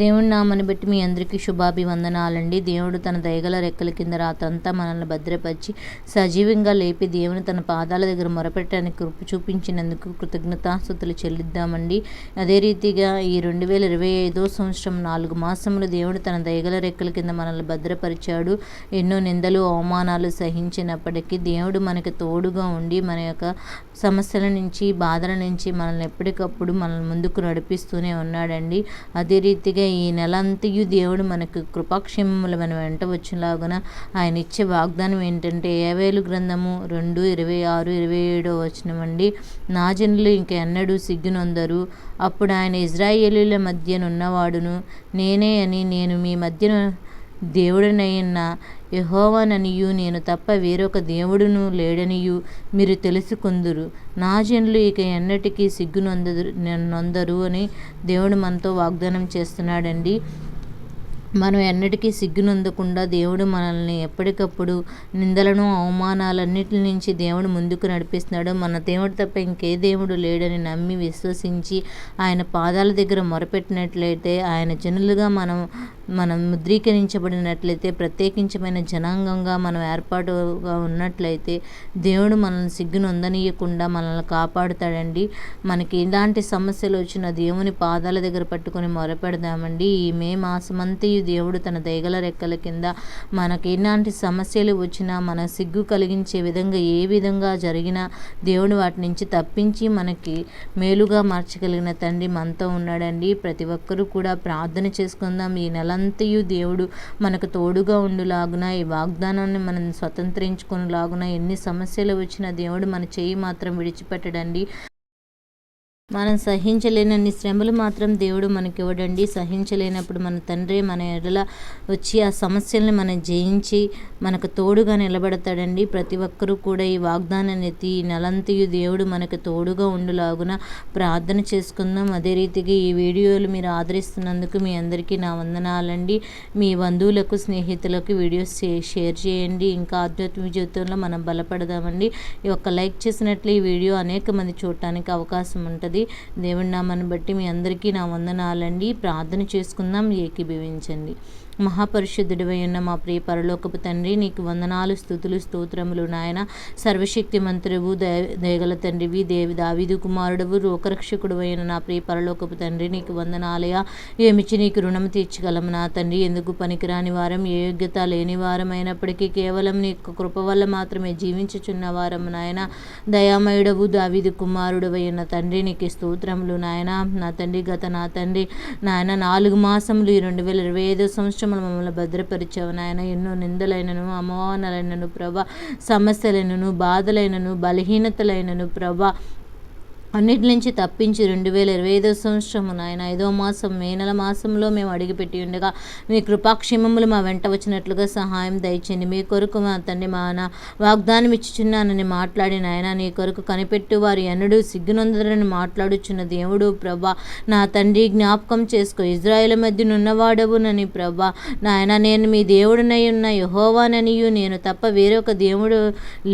దేవుడి నామని బట్టి మీ అందరికీ శుభాభివందనాలండి. దేవుడు తన దయగల రెక్కల కింద రాతంతా మనల్ని భద్రపరిచి సజీవంగా లేపి దేవుని తన పాదాల దగ్గర మొరపెట్టడానికి కృప చూపించినందుకు కృతజ్ఞతాస్థుతులు చెల్లిద్దామండి. అదే రీతిగా ఈ రెండు వేల ఇరవై ఐదో సంవత్సరం నాలుగు మాసములు దేవుడు తన దయగల రెక్కల కింద మనల్ని భద్రపరిచాడు. ఎన్నో నిందలు అవమానాలు సహించినప్పటికీ దేవుడు మనకి తోడుగా ఉండి మన యొక్క సమస్యల నుంచి బాధల నుంచి మనల్ని ఎప్పటికప్పుడు మనల్ని ముందుకు నడిపిస్తూనే ఉన్నాడండి. అదే రీతిగా ఈ నెల అంతయు దేవుడు మనకు కృపాక్షేమములు మన వెంట వచ్చినలాగున ఆయన ఇచ్చే వాగ్దానం ఏంటంటే ఏవేలు గ్రంథము రెండు ఇరవై ఆరు ఇరవై ఏడో వచనమండి నా జనులు ఇంక ఎన్నడూ సిగ్గునొందరు అప్పుడు ఆయన ఇజ్రాయేలీల మధ్యనున్నవాడును. నేనే అని నేను మీ మధ్యన దేవుడనైన యహోవననియు నేను తప్ప వేరొక దేవుడును లేడనియు మీరు తెలుసుకుందురు. నా జనులు ఇక ఎన్నటికీ సిగ్గునొందరు నొందరు అని దేవుడు మనతో వాగ్దానం చేస్తున్నాడండి. మనం ఎన్నటికీ సిగ్గునందకుండా దేవుడు మనల్ని ఎప్పటికప్పుడు నిందలను అవమానాలన్నిటి నుంచి దేవుడు ముందుకు నడిపిస్తున్నాడు. మన దేవుడు తప్ప ఇంకే దేవుడు లేడని నమ్మి విశ్వసించి ఆయన పాదాల దగ్గర మొరపెట్టినట్లయితే ఆయన జనులుగా మనం మనం ముద్రీకరించబడినట్లయితే ప్రత్యేకించమైన జనాంగంగా మనం ఏర్పాటుగా ఉన్నట్లయితే దేవుడు మనల్ని సిగ్గునొందనీయకుండా మనల్ని కాపాడుతాడండి. మనకి ఎలాంటి సమస్యలు వచ్చినా దేవుని పాదాల దగ్గర పట్టుకొని మొరపెడదామండి. ఈ మే మాసమంతా దేవుడు తన దయగల రెక్కల కింద మనకి ఎలాంటి సమస్యలు వచ్చినా మన సిగ్గు కలిగించే విధంగా ఏ విధంగా జరిగినా దేవుడు వాటి నుంచి తప్పించి మనకి మేలుగా మార్చగలిగిన తండ్రి మనతో ఉన్నాడండి. ప్రతి ఒక్కరూ కూడా ప్రార్థన చేసుకుందాం. ఈ నెలంతయు దేవుడు మనకు తోడుగా ఉండులాగున ఈ వాగ్దానాన్ని మనం స్వతంత్రించుకునేలాగున ఎన్ని సమస్యలు వచ్చినా దేవుడు మన చేయి మాత్రం విడిచిపెట్టడండి. మనం సహించలేనన్ని శ్రమలు మాత్రం దేవుడు మనకి ఇవ్వడండి సహించలేనప్పుడు మన తండ్రి మన ఎడల వచ్చి ఆ సమస్యల్ని మనం జయించి మనకు తోడుగా నిలబడతాడండి. ప్రతి ఒక్కరూ కూడా ఈ వాగ్దానాన్ని ఎత్తి ఈ నెలంతయు దేవుడు మనకు తోడుగా ఉండులాగున ప్రార్థన చేసుకుందాం. అదే రీతిగా ఈ వీడియోలు మీరు ఆదరిస్తున్నందుకు మీ అందరికీ నా వందనాలండి. మీ బంధువులకు స్నేహితులకు వీడియోస్ షేర్ చేయండి. ఇంకా ఆధ్యాత్మిక జీవితంలో మనం బలపడదామండి. ఈ ఒక్క లైక్ చేసినట్లు ఈ వీడియో అనేక మంది చూడటానికి అవకాశం ఉంటుంది. దేవుడి నామాన్ని బట్టి మీ అందరికీ నా వందనాలండి. ప్రార్థన చేసుకుందాం. ఏకీభవించండి. మహాపరిశుద్ధుడివై ఉన్న మా ప్రియ పరలోకపు తండ్రి నీకు వందనాలు స్థుతులు స్తోత్రములు నాయన. సర్వశక్తి మంత్రువు దయగల తండ్రివి దేవి దావిదు కుమారుడవు లోకరక్షకుడు అయిన నా ప్రియ పరలోకపు తండ్రి నీకు వందనాలయ ఏమిచ్చి నీకు రుణం తీర్చగలము నా తండ్రి? ఎందుకు పనికిరాని వారం ఏ యోగ్యత లేని వారం అయినప్పటికీ కేవలం నీ కృప వల్ల మాత్రమే జీవించుచున్న వారం నాయన. దయామయుడవు దావిదు కుమారుడు అయిన తండ్రి నీకు స్తోత్రములు నాయన. నా తండ్రి గత నా తండ్రి నాయన నాలుగు మాసములు ఈ రెండు వేల ఇరవై ఐదో సంవత్సరములు మమ్మల్ని భద్రపరిచావు నాయన. ఎన్నో నిందలైనను అవమానాలైనను ప్రభా సమస్యలైనను బాధలైనను బలహీనతలైనను ప్రభా అన్నిటి నుంచి తప్పించి రెండు వేల ఇరవై ఐదో సంవత్సరము నాయన ఐదో మాసం మే నెల మాసంలో మేము అడిగిపెట్టి ఉండగా మీ కృపాక్షేమములు మా వెంట వచ్చినట్లుగా సహాయం దయచేయండి. మీ కొరకు మా తండ్రి మా నా వాగ్దానం ఇచ్చుచున్నానని మాట్లాడి నాయన నీ కొరకు కనిపెట్టు వారు ఎన్నడూ సిగ్గునందరని మాట్లాడుచున్న దేవుడు ప్రభా నా తండ్రి జ్ఞాపకం చేసుకో. ఇజ్రాయేల్ మధ్య నున్నవాడవునని ప్రభా నాయన నేను మీ దేవుడినై ఉన్న యహోవాననియు నేను తప్ప వేరొక దేవుడు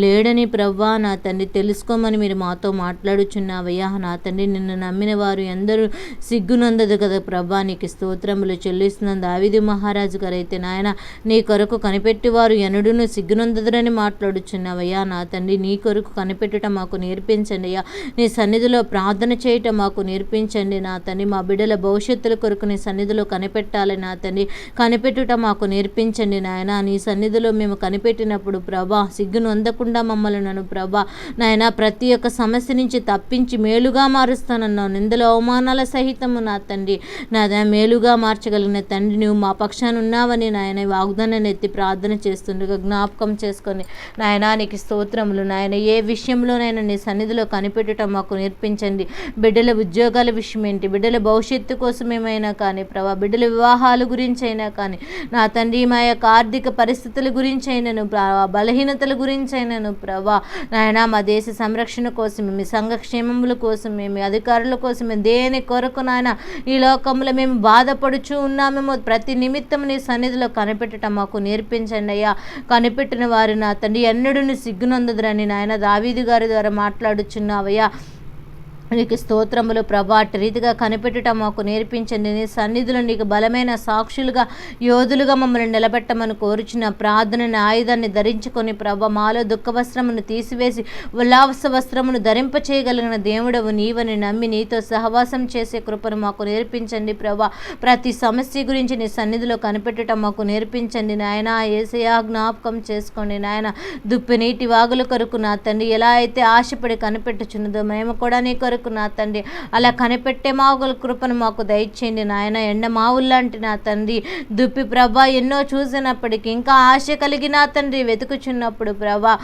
లేడని ప్రభా నా తండ్రి తెలుసుకోమని మీరు మాతో మాట్లాడుచున్నావు అయ్యా నా తండ్రి నిన్ను నమ్మిన వారు ఎందరూ సిగ్గునందదు కదా ప్రభా. నీకు స్తోత్రములు చెల్లిస్తున్న దావిది మహారాజు గారైతే నాయన నీ కొరకు కనిపెట్టి వారు ఎనుడును సిగ్గునందదురని మాట్లాడుచున్నావయ్యా. నా తండ్రి నీ కొరకు కనిపెట్టుట మాకు నేర్పించండి అయ్యా. నీ సన్నిధిలో ప్రార్థన చేయటం మాకు నేర్పించండి. నా తండ్రి మా బిడ్డల భవిష్యత్తుల కొరకు నీ సన్నిధిలో కనిపెట్టాలి నా తండ్రి. కనిపెట్టుట మాకు నేర్పించండి నాయన. నీ సన్నిధిలో మేము కనిపెట్టినప్పుడు ప్రభా సిగ్గును అందకుండా మమ్మల్ని నన్ను ప్రభా నాయన ప్రతి ఒక్క సమస్య నుంచి తప్పించి మేలుగా మారుస్తానన్నావు. నిందల అవమానాల సహితము నా తండ్రి. నా మేలుగా మార్చగలిగిన తండ్రి నువ్వు మా పక్షాన ఉన్నావని నాయన వాగ్దానాన్ని ఎత్తి ప్రార్థన చేస్తుండగా జ్ఞాపకం చేసుకొని నాయన నీకు స్తోత్రములు. నాయన ఏ విషయంలోనైనా నీ సన్నిధిలో కనిపెట్టడం మాకు నేర్పించండి. బిడ్డల ఉద్యోగాల విషయం ఏంటి బిడ్డల భవిష్యత్తు కోసమేమైనా కానీ ప్రభా బిడ్డల వివాహాల గురించి అయినా కానీ నా తండ్రి మా యొక్క ఆర్థిక పరిస్థితుల గురించి అయినను బలహీనతల గురించి అయినను ప్రభా నాయన మా దేశ సంరక్షణ కోసం మీ సంఘక్షేమంలో కోసం మేము అధికారుల కోసం దేని కొరకు నాయన ఈ లోకంలో మేము బాధపడుచు ఉన్నామేమో ప్రతి నిమిత్తం నీ సన్నిధిలో కనిపెట్టడం మాకు నేర్పించండి అయ్యా. కనిపెట్టిన వారి నా తండ్రి ఎన్నడూ సిగ్గునందుదురని నాయన దావీది గారి ద్వారా మాట్లాడుచున్నావయ్యా. నీకు స్తోత్రములు ప్రభా. అట్టి రీతిగా కనిపెట్టుట మాకు నేర్పించండి. నీ సన్నిధులు నీకు బలమైన సాక్షులుగా యోధులుగా మమ్మల్ని నిలబెట్టమని కోరుచున్న ప్రార్థనని ఆయుధాన్ని ధరించుకొని ప్రభ మాలో దుఃఖ వస్త్రమును తీసివేసి ఉల్లాస వస్త్రమును ధరింప చేయగలిగిన దేవుడవు నీవని నమ్మి నీతో సహవాసం చేసే కృపను మాకు నేర్పించండి ప్రభా. ప్రతి సమస్య గురించి నీ సన్నిధిలో కనిపెట్టుట మాకు నేర్పించండి నాయన. ఏసయా జ్ఞాపకం చేసుకోండి నాయన. దుప్పి నీటి వాగుల కొరకు నా తండ్రి ఎలా అయితే ఆశపడి కనిపెట్టుచున్నదో మేము కూడా నీ కొరకు నా తండ్రి. అలా కనిపెట్టే మావుల కృపను మాకు దయచేయండి నాయన. ఎండ మావుల్లాంటి నా తండ్రి. దుప్పి ప్రభ ఎన్నో చూసినప్పటికీ ఇంకా ఆశ కలిగి నా తండ్రి వెతుకుచున్నప్పుడు ప్రభా.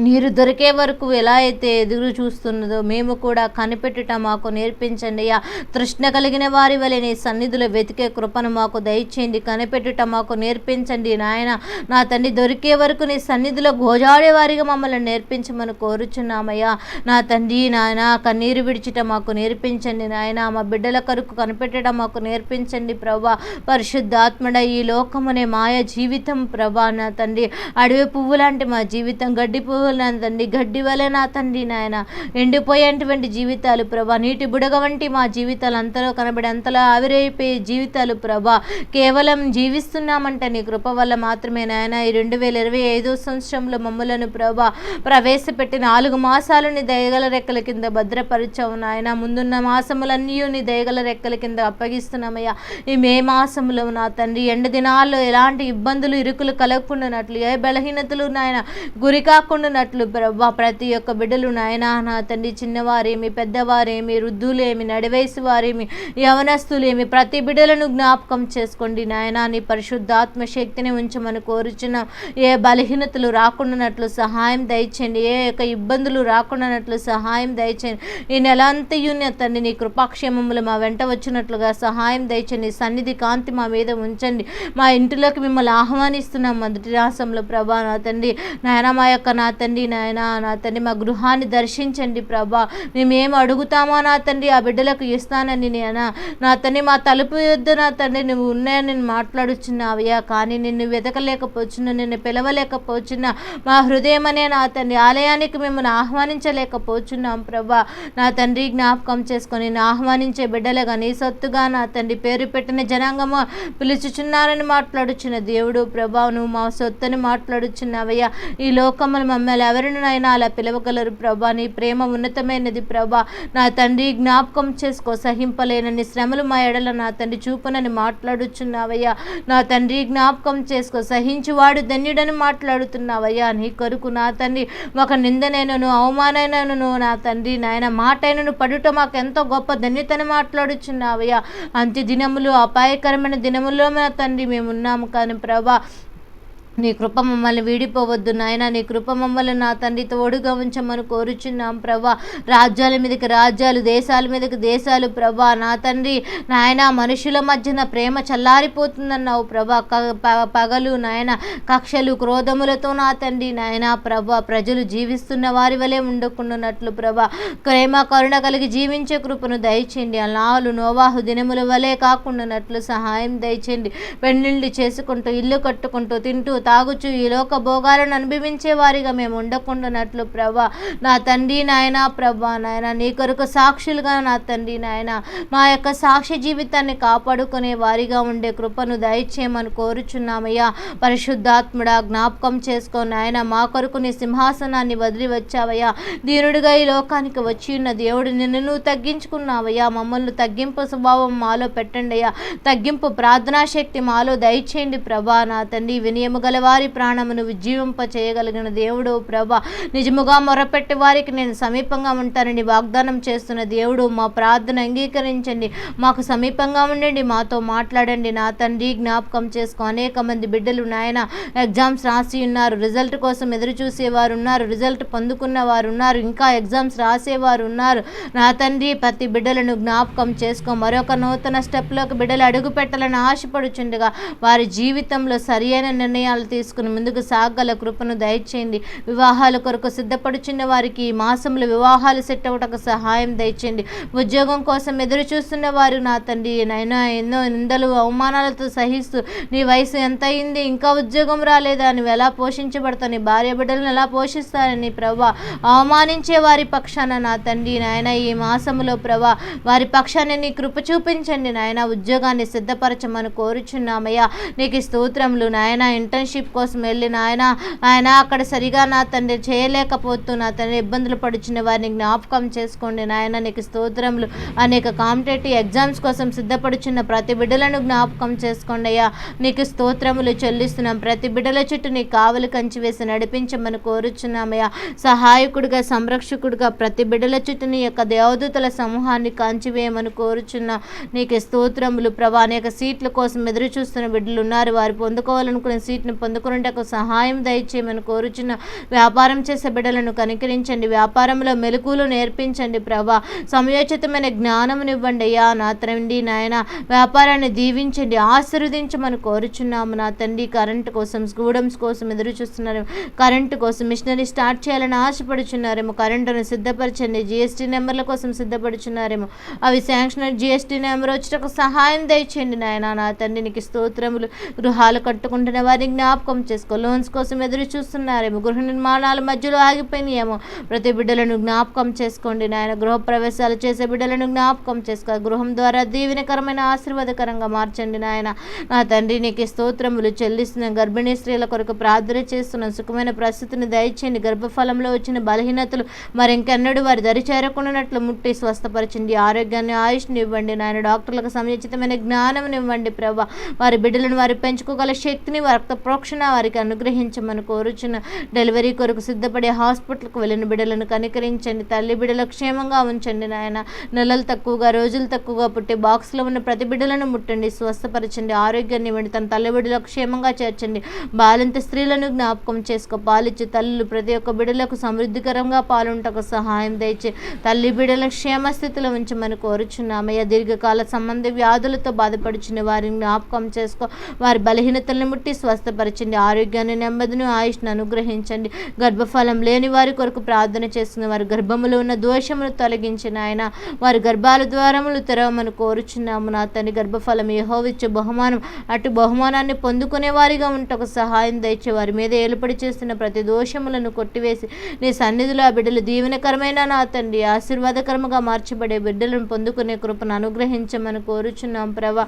నీరు దొరికే వరకు ఎలా అయితే ఎదురు చూస్తున్నదో మేము కూడా కనిపెట్టుట మాకు నేర్పించండి అయ్యా. తృష్ణ కలిగిన వారి వలె నీ సన్నిధిలో వెతికే కృపను మాకు దయచేయండి కనిపెట్టుట మాకు నేర్పించండి. నాయన నా తండ్రి దొరికే వరకు నీ సన్నిధిలో గోజాడే వారిగా మమ్మల్ని నేర్పించమని కోరుచున్నామయ్యా. నా తండ్రి నాయన కన్నీరు విడిచిట మాకు నేర్పించండి. నాయన మా బిడ్డల కరుకు కనిపెట్టడం మాకు నేర్పించండి ప్రభా. పరిశుద్ధాత్మడ ఈ లోకమనే మాయ జీవితం ప్రభా నా తండ్రి. అడవి పువ్వు లాంటి మా జీవితం గడ్డి పువ్వు నా తండ్రి గడ్డి వలె నా తండ్రి నాయన. ఎండిపోయేటువంటి జీవితాలు ప్రభా నీటి బుడగ వంటి మా జీవితాలు అంతలో కనబడి అంతలో ఆవిరైపోయే జీవితాలు ప్రభా. కేవలం జీవిస్తున్నామంటే నీ కృప వల్ల మాత్రమే నాయన. ఈ రెండు వేల ఇరవై ఐదో సంవత్సరంలో మమ్మలను ప్రభా ప్రవేశపెట్టి నాలుగు మాసాలని దయగల రెక్కల కింద భద్రపరిచావు నాయన. ముందున్న మాసములన్నీ నీ దయగల రెక్కల కింద అప్పగిస్తున్నామయ్యా. ఈ మే మాసంలో నా తండ్రి ఎండ దినాల్లో ఎలాంటి ఇబ్బందులు ఇరుకులు కలగకుండానట్లు ఏ బలహీనతలు నాయన గురి కాకుండానట్లు ప్రభా ప్రతి ఒక్క బిడ్డలు నాయన నా తండ్రి చిన్నవారేమి పెద్దవారేమి వృద్ధులేమి నడివయసు వారేమి యవనస్తులేమి ప్రతి బిడ్డలను జ్ఞాపకం చేసుకోండి నాయన. నీ పరిశుద్ధాత్మ శక్తిని ఉంచమని కోరుచున్నాం ఏ బలహీనతలు రాకుండానట్లు సహాయం దయచేయండి. ఏ యొక్క ఇబ్బందులు రాకుండానట్లు సహాయం దయచేయండి. ఈ నెల అంతయు తండ్రి నీ కృపాక్షేమములు మా వెంట వచ్చినట్లుగా సహాయం దయచండి సన్నిధి కాంతి మా మీద ఉంచండి. మా ఇంటిలోకి మిమ్మల్ని ఆహ్వానిస్తున్నాం. మొదటి రాసంలో ప్రభా నా తండ్రి నాయన మా యొక్క నా తండ్రి నాయన నా తండ్రి మా గృహాన్ని దర్శించండి ప్రభా. మేమేం అడుగుతామో నా తండ్రి ఆ బిడ్డలకు ఇస్తానని నేను? నా తండ్రి మా తలుపు యొద్ద నా తండ్రి నువ్వు ఉన్నాయని నేను మాట్లాడుచున్నావయ్యా. కానీ నిన్ను వెతకలేకపోతున్నా నిన్ను పిలవలేకపోతున్నా మా హృదయం అనే నా తండ్రి ఆలయానికి మిమ్మల్ని ఆహ్వానించలేకపోతున్నాం ప్రభా. నా తండ్రి జ్ఞాపకం చేసుకొని నేను ఆహ్వానించే బిడ్డలుగా నీ సొత్తుగా నా తండ్రి పేరు పెట్టిన జనాంగము పిలుచుచున్నారని మాట్లాడుచున్న దేవుడు ప్రభా. నువ్వు మా సొత్తుని మాట్లాడుచున్నావయ్యా. ఈ లోకములు మమ్మల్ని ఎవరినైనా అలా పిలవగలరు ప్రభా? నీ ప్రేమ ఉన్నతమైనది ప్రభా. నా తండ్రి జ్ఞాపకం చేసుకో. సహింపలేనని శ్రమలు మా ఎడల నా తండ్రి చూపునని మాట్లాడుచున్నావయ్యా. నా తండ్రి జ్ఞాపకం చేసుకో. సహించువాడు ధన్యుడని మాట్లాడుతున్నావయ్యా. నీ కొరకు నా తండ్రి ఒక నిందనైనను అవమానైనను నా తండ్రి నాయన మాటైనను పడుట మాకు ఎంతో గొప్ప ధన్యతని మాట్లాడుచున్నావయ్యా. అంత్య దినములు అపాయకరమైన దినములో నా తండ్రి మేము ఉన్నాము కానీ ప్రభా నీ కృప మమ్మల్ని వీడిపోవద్దు నాయన. నీ కృప మమ్మల్ని నా తండ్రి తోడుగా ఉంచమని కోరుచున్నాం ప్రభా. రాజ్యాల మీదకి రాజ్యాలు దేశాల మీదకి దేశాలు ప్రభా. నా తండ్రి నాయన మనుషుల మధ్యన ప్రేమ చల్లారిపోతుందన్నావు ప్రభా. క- ప- పగలు నాయన కక్షలు క్రోధములతో నా తండ్రి నాయన ప్రభా. ప్రజలు జీవిస్తున్న వారి వలె ఉండకుండానట్లు ప్రభా. ప్రేమ కరుణ కలిగి జీవించే కృపను దయచేయండి. అలాలు నోవాహు దినముల వలె కాకుండానట్లు సహాయం దయచేయండి. పెళ్ళిళ్ళు చేసుకుంటూ ఇల్లు కట్టుకుంటూ తింటూ తాగుచు ఈ లోక భోగాలను అనుభవించే వారిగా మేము ఉండకుండానట్లు ప్రభా. నా తండ్రి నాయన ప్రభా నాయన నీ కొరకు సాక్షులుగా నా తండ్రి నాయన మా యొక్క సాక్షి జీవితాన్ని కాపాడుకునే వారిగా ఉండే కృపను దయచేయమని కోరుచున్నామయ్యా. పరిశుద్ధాత్ముడా జ్ఞాపకం చేసుకో నాయన మా కొరకు నీ సింహాసనాన్ని వదిలి వచ్చావయ్యా. దీనుడిగా ఈ లోకానికి వచ్చి ఉన్న దేవుడు నిన్ను నువ్వు తగ్గించుకున్నావయ్యా. మమ్మల్ని తగ్గింపు స్వభావం మాలో పెట్టండి అయ్యా తగ్గింపు ప్రార్థనా శక్తి మాలో దయచేయండి ప్రభా. నా తండ్రి వినయము గల వారి ప్రాణమును విజీవింపచేయగలిగిన దేవుడు ప్రభా. నిజముగా మొరపెట్టి వారికి నేను సమీపంగా ఉంటానని వాగ్దానం చేస్తున్న దేవుడు మా ప్రార్థన అంగీకరించండి. మాకు సమీపంగా ఉండండి మాతో మాట్లాడండి. నా తండ్రి జ్ఞాపకం చేసుకో. అనేక మంది బిడ్డలు నాయన ఎగ్జామ్స్ రాసి ఉన్నారు. రిజల్ట్ కోసం ఎదురు చూసేవారు ఉన్నారు రిజల్ట్ పొందుకున్న వారు ఉన్నారు ఇంకా ఎగ్జామ్స్ రాసేవారు ఉన్నారు నా తండ్రి ప్రతి బిడ్డలను జ్ఞాపకం చేసుకో. మరొక నూతన స్టెప్లోకి బిడ్డలు అడుగు పెట్టాలని ఆశపడుచుండగా వారి జీవితంలో సరియైన నిర్ణయాలు నిర్ణయాలు తీసుకుని ముందుకు సాగల కృపను దయచేయండి. వివాహాల కొరకు సిద్ధపడుచున్న వారికి ఈ మాసంలో వివాహాలు సెట్ అవ్వటకు సహాయం దయచేయండి. ఉద్యోగం కోసం ఎదురు చూస్తున్న వారు నా తండ్రి నైనా ఎన్నో నిందలు అవమానాలతో సహిస్తూ నీ వయసు ఎంత అయింది? ఇంకా ఉద్యోగం రాలేదా? నువ్వు ఎలా పోషించబడతావు? నీ భార్య బిడ్డలను ఎలా పోషిస్తారని ప్రభా అవమానించే వారి పక్షాన నా తండ్రి నాయన ఈ మాసంలో ప్రభా వారి పక్షాన్ని నీ కృప చూపించండి. నాయన ఉద్యోగాన్ని సిద్ధపరచమని కోరుచున్నామయ్యా. నీకు స్తోత్రములు. నాయన ఇంటర్న్షిప్ కోసం వెళ్ళి ఆయన ఆయన అక్కడ సరిగా నా తండ్రి చేయలేకపోతూ నా తండ్రి ఇబ్బందులు పడుచున్న వారిని జ్ఞాపకం చేసుకోండి నాయన. నీకు స్తోత్రములు అనేక కాంపిటేటివ్ ఎగ్జామ్స్ కోసం సిద్ధపడుచున్న ప్రతి బిడ్డలను జ్ఞాపకం చేసుకోండి అయ్యా. నీకు స్తోత్రములు చెల్లిస్తున్నాం. ప్రతి బిడ్డల చుట్టూ నీ కావలి కంచి వేసి నడిపించమని కోరుచున్నామయ్యా సహాయకుడిగా సంరక్షకుడిగా ప్రతి బిడ్డల చుట్టూ నీ యొక్క దేవదూతల సమూహాన్ని కాంచివేయమని కోరుచున్నా. నీకు స్తోత్రములు ప్రభా. అనేక సీట్ల కోసం ఎదురు చూస్తున్న బిడ్డలు ఉన్నారు. వారు పొందుకోవాలనుకునే సీట్ను పొందుకునేటకు సహాయం దయచేయమని కోరుచున్న వ్యాపారం చేసే బిడ్డలను కనికరించండి. వ్యాపారంలో మెలకులు నేర్పించండి ప్రభా. సమయోచితమైన జ్ఞానమునివ్వండి అయ్యా నా తండ్రి నాయన. వ్యాపారాన్ని దీవించండి ఆశీర్వదించమని కోరుచున్నాము నా తండ్రి. కరెంటు కోసం స్కూడమ్స్ కోసం ఎదురు చూస్తున్నారు. కరెంటు కోసం మిషనరీ స్టార్ట్ చేయాలని ఆశపడుచున్నారేమో. కరెంటును సిద్ధపరచండి. జిఎస్టీ నెంబర్ల కోసం సిద్ధపడుచున్నారేమో. అవి శాంక్షన్ జిఎస్టీ నెంబర్ వచ్చేటకు సహాయం దయచేయండి నాయన. నా తండ్రి నీకు స్తోత్రములు. గృహాలు కట్టుకుంటున్న వారి జ్ఞాపకం చేసుకో. లోన్స్ కోసం ఎదురు చూస్తున్నారేమో. గృహ నిర్మాణాల మధ్యలో ఆగిపోయినాయేమో. ప్రతి బిడ్డలను జ్ఞాపకం చేసుకోండి నాయన. గృహ ప్రవేశాలు చేసే బిడ్డలను జ్ఞాపకం చేసుకో. గృహం ద్వారా దీవెనకరమైన ఆశీర్వాదకరంగా మార్చండి నాయన. నా తండ్రి నీకు స్తోత్రములు చెల్లిస్తున్న. గర్భిణీ స్త్రీల కొరకు ప్రార్థన చేస్తున్న. సుఖమైన పరిస్థితిని దయచేయండి. గర్భఫలంలో వచ్చిన బలహీనతలు మరి ఇంకెన్నడూ వారి దరి చేరకుండానట్లు ముట్టి స్వస్థపరచండి. ఆరోగ్యాన్ని ఆయుష్ని ఇవ్వండి నాయన. డాక్టర్లకు సముచితమైన జ్ఞానం ఇవ్వండి ప్రభా. వారి బిడ్డలను వారి పెంచుకోగల శక్తిని రక్త ప్రోక్షణ వారికి అనుగ్రహించమని కోరుచున్న డెలివరీ కొరకు సిద్ధపడే హాస్పిటల్కు వెళ్ళిన బిడ్డలను కనికరించండి. తల్లి బిడ్డలు క్షేమంగా ఉంచండి నాయన. నెలలు తక్కువగా రోజులు తక్కువగా పుట్టి బాక్స్లో ఉన్న ప్రతి బిడ్డలను ముట్టండి స్వస్థపరచండి ఆరోగ్యాన్ని ఇవ్వండి తన తల్లి బిడ్డలకు క్షేమంగా చేర్చండి. బాలింత స్త్రీలను జ్ఞాపకం చేసుకో పాలిచ్చి తల్లులు ప్రతి ఒక్క బిడ్డలకు సమృద్ధికరంగా పాలుంటకు సహాయం తెచ్చి తల్లి బిడ్డల క్షేమ స్థితిలో ఉంచమని కోరుచున్నామయ్య దీర్ఘకాల సంబంధ వ్యాధులతో బాధపడుచున్న వారిని జ్ఞాపకం చేసుకో. వారి బలహీనతలను ముట్టి స్వస్థపరచండి ఆరోగ్యాన్ని నెమ్మదిని ఆయుష్ను అనుగ్రహించండి. గర్భఫలం లేని వారి కొరకు ప్రార్థన చేస్తున్న వారి గర్భములో ఉన్న దోషమును తొలగించిన ఆయన వారి గర్భాల ద్వారములు తెరవమని కోరుచున్నాము. నా తండ్రి గర్భఫలం యెహోవిచ్చే బహుమానం. అటు బహుమానాన్ని పొందుకునే వారిగా ఉంటకు సహాయం దయచే వారి మీద ఏలుపడి చేస్తున్న ప్రతి దోషములను కొట్టివేసి నీ సన్నిధిలో ఆ బిడ్డలు దీవెనకరమైన నా తండ్రి ఆశీర్వాదకరముగా మార్చబడే బిడ్డలను పొందుకునే కృపను అనుగ్రహించమని కోరుచున్నాం. ప్రభా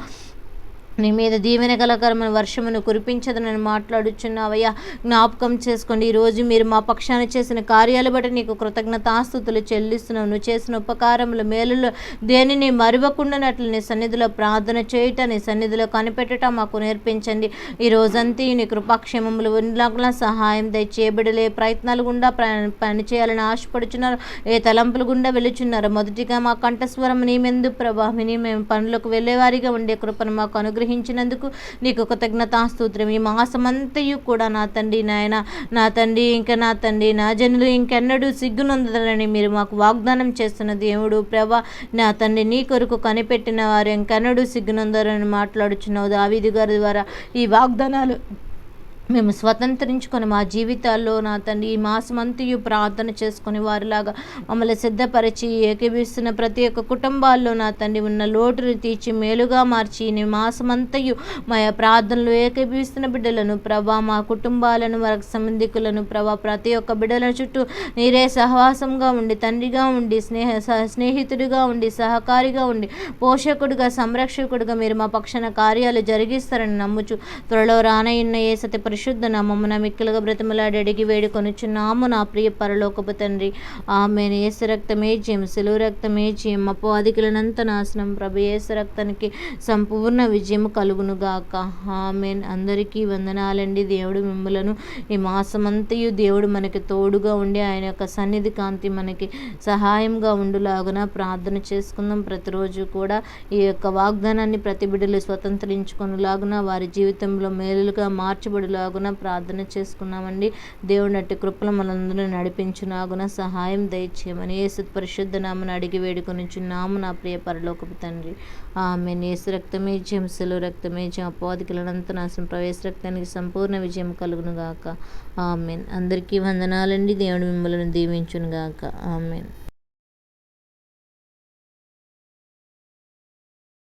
నీ మీద దీవెన గలకరమైన వర్షమును కురిపించదనని మాట్లాడుచున్నావయ్యా. జ్ఞాపకం చేసుకోండి ఈరోజు మీరు మా పక్షాన చేసిన కార్యాలు బట్టి నీకు కృతజ్ఞతాస్తుతులు చెల్లిస్తున్నావు నువ్వు చేసిన ఉపకారములు మేలులు దేనిని మరువకుండానట్లు నీ సన్నిధిలో ప్రార్థన చేయట నీ సన్నిధిలో కనిపెట్టట మాకు నేర్పించండి. ఈ రోజంతా నీ కృపాక్షేమములు ఉండకుండా సహాయం దయచేయబడలే. ప్రయత్నాలు గుండా ప్ర- పని చేయాలని ఆశపడుచున్నారు. ఏ తలంపులు గుండా వెళుచున్నారు మొదటిగా మా కంఠస్వరం నీ మెందు ప్రభావిని. మేము పనులకు వెళ్ళేవారిగా ఉండే కృపను మాకు అనుగ్రహం అనుగ్రహించినందుకు నీకు కృతజ్ఞతాస్తోత్రం. ఈ మాసమంతయు కూడా నా తండ్రి నాయన నా తండ్రి ఇంకా నా తండ్రి నా జనులు ఇంకెన్నడూ సిగ్గునందరని మీరు మాకు వాగ్దానం చేస్తున్న దేవుడు ప్రభా నా తండ్రి నీ కొరకు కనిపెట్టిన వారు ఇంకెన్నడూ సిగ్గునందరని మాట్లాడుచున్నావు. దావీది గారి ద్వారా ఈ వాగ్దానాలు మేము స్వతంత్రించుకొని మా జీవితాల్లో నా తండ్రి ఈ మాసమంతయు ప్రార్థన చేసుకొని వారిలాగా మమ్మల్ని సిద్ధపరిచి ఏకీభిస్తున్న ప్రతి ఒక్క కుటుంబాల్లో నా తండ్రి ఉన్న లోటును తీర్చి మేలుగా మార్చి నీ మాసమంతయు మా ప్రార్థనలు ఏకీభిస్తున్న బిడ్డలను ప్రభా మా కుటుంబాలను వారి సంబంధికులను ప్రభా ప్రతి ఒక్క బిడ్డల చుట్టూ నీరే సహవాసంగా ఉండి తండ్రిగా ఉండి స్నేహ సహ- స్నేహితుడిగా ఉండి సహకారిగా ఉండి పోషకుడిగా సంరక్షకుడిగా మీరు మా పక్షాన కార్యాలు జరిగిస్తారని నమ్ముచు త్వరలో రానయ్యున్న ఏ సత్య పరిశుద్ధ నామమున మిక్కలుగా బ్రతిమలాడి అడిగి వేడుకొనుచున్నాము నా ప్రియ పరలోకపు తండ్రి. ఆమె ఏస రక్తమే జయం సెలువు రక్తమే జయం అపవాదికులనంత నాశనం. ప్రభు ఏస రక్తానికి సంపూర్ణ విజయం కలుగును గాక. ఆమెన్. అందరికీ వందనాలండి. దేవుడు మిమ్మలను ఈ మాసమంతయు దేవుడు మనకి తోడుగా ఉండి ఆయన యొక్క సన్నిధి కాంతి మనకి సహాయంగా ఉండులాగున ప్రార్థన చేసుకుందాం. ప్రతిరోజు కూడా ఈ యొక్క వాగ్దానాన్ని ప్రతి బిడ్డలు స్వతంత్రించుకునేలాగున వారి జీవితంలో మేలుగా మార్చబడులాగున లాగున ప్రార్థన చేసుకున్నామండి. దేవుడు అట్టి కృపలు మనందరూ నడిపించునాగున సహాయం దయచేయమని యేసు పరిశుద్ధ నామను అడిగి వేడుకొనిచున్నాము నా ప్రియ పరలోకపు తండ్రి. ఆమె యేసు రక్తమే జంసలు రక్తమే అపోధికులనంత నాశనం ప్రవేశ రక్తానికి సంపూర్ణ విజయం కలుగును గాక ఆమెన్. అందరికీ వందనాలండి. దేవుడు మిమ్మల్ని దీవించును గాక ఆమెన్.